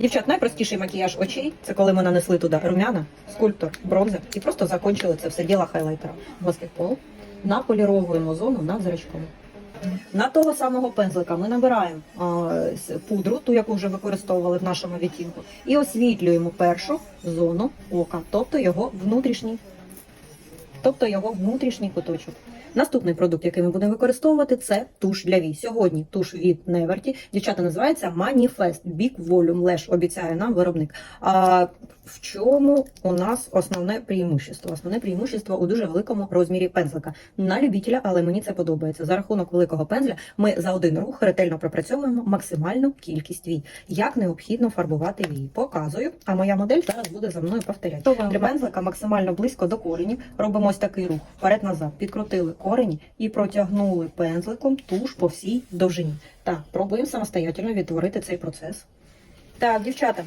Дівчат, найпростіший макіяж очей це коли ми нанесли туди румяна, скульптор, бронзер і просто закончили це все діло хайлайтера. Баскетбол. Наполіровуємо зону над зрачком. На того самого пензлика ми набираємо а, пудру, ту, яку вже використовували в нашому відтінку, і освітлюємо першу зону ока, тобто його внутрішній, тобто його внутрішній куточок. Наступний продукт, який ми будемо використовувати, це туш для вій. Сьогодні туш від Неверті. Дівчата називається Manifest Big Volume Lash, обіцяє нам виробник. А в чому у нас основне преимущество? Основне преимущество у дуже великому розмірі пензлика. На любителя, але мені це подобається. За рахунок великого пензля ми за один рух ретельно пропрацьовуємо максимальну кількість вій. Як необхідно фарбувати вії. Показую, а моя модель зараз буде за мною повторяти. Для пензлика максимально близько до коренів робимо ось такий рух вперед-назад. Підкрутили корені і протягнули пензликом туш по всій довжині. Так, пробуємо самостоятельно відтворити цей процес. Так, дівчата,